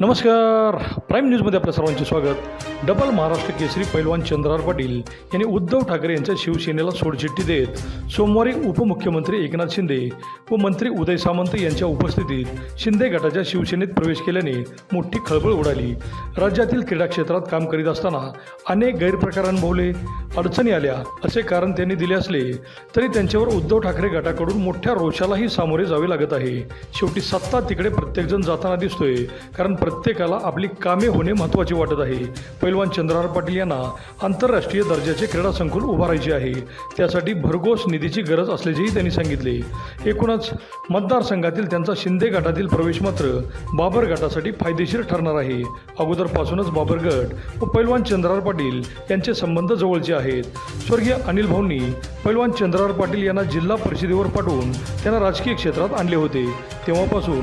नमस्कार. प्राईम न्यूजमध्ये आपल्या सर्वांचे स्वागत. डबल महाराष्ट्र केसरी पैलवान चंद्रहार पाटील यांनी उद्धव ठाकरे यांच्या शिवसेनेला सोडचिठ्ठी देत सोमवारी उपमुख्यमंत्री एकनाथ शिंदे व मंत्री उदय सामंत यांच्या उपस्थितीत शिंदे गटाच्या शिवसेनेत प्रवेश केल्याने मोठी खळबळ उडाली. राज्यातील क्रीडा क्षेत्रात काम करीत असताना अनेक गैरप्रकार अनुभवले. अडचणी आल्या. असे कारण त्यांनी दिले असले तरी त्यांच्यावर उद्धव ठाकरे गटाकडून मोठ्या रोषालाही सामोरे जावे लागत आहे. शेवटी सत्ता तिकडे प्रत्येकजण जाताना दिसतोय कारण प्रत्येकाला आपली कामे होणे महत्त्वाचे वाटत आहे. पैलवान चंद्रहार पाटील यांना आंतरराष्ट्रीय दर्जाचे क्रीडा संकुल उभारायचे आहे. त्यासाठी भरघोस निधीची गरज असल्याचेही त्यांनी सांगितले. एकूणच मतदारसंघातील त्यांचा शिंदे गटातील प्रवेश मात्र बाबर गटासाठी फायदेशीर ठरणार आहे. अगोदरपासूनच बाबर गट व पैलवान चंद्रहार पाटील यांचे संबंध जवळचे आहेत. स्वर्गीय अनिल भाऊंनी पैलवान चंद्रहार पाटील यांना जिल्हा परिषदेवर पाठवून त्यांना राजकीय क्षेत्रात आणले होते. तेव्हापासून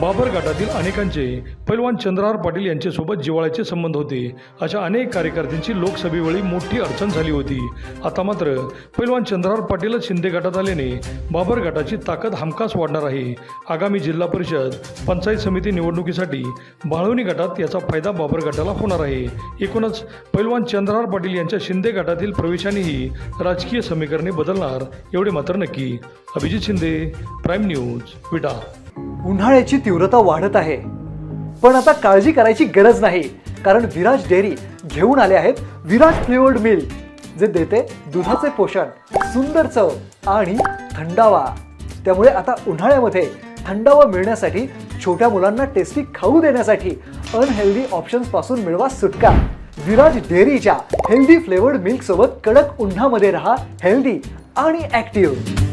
बाबर घाटातील अनेकांचे पैलवान चंद्रहार पाटील यांच्यासोबत जिव्हाळ्याचे संबंध होते. अशा अनेक कार्यकर्त्यांची लोकसभेवेळी मोठी अडचण झाली होती. आता मात्र पैलवान चंद्रहार पाटीलच शिंदे गटात आल्याने बाबर गटाची ताकद हमखास वाढणार आहे. आगामी जिल्हा परिषद पंचायत समिती निवडणुकीसाठी बाळवणी गटात याचा फायदा बाबर गटाला होणार आहे. एकूणच पैलवान चंद्रहार पाटील यांच्या शिंदे गटात गटातील प्रवेशानेही राजकीय समीकरणे बदलणार एवढे मात्र नक्की. Abhijit Shinde prime news Vita. उन्हाळ्याची तीव्रता वाढत आहे. पण आता काळजी करायची गरज नाही कारण विराज डेअरी घेऊन आले आहेत विराज फ्लेवर्ड मिल्क जे देते दुधाचे पोषण सुंदर चव आणि थंडावा. त्यामुळे आता उन्हाळ्यामध्ये थंडावा मिळण्यासाठी छोट्या मुलांना टेस्टी खाऊ देण्यासाठी अनहेल्दी ऑप्शन्सपासून मिळवा सुटका. विराज डेअरीच्या हेल्दी फ्लेवर्ड मिल्क सोबत कडक उन्हामध्ये राहा हेल्दी आणि ऍक्टिव्ह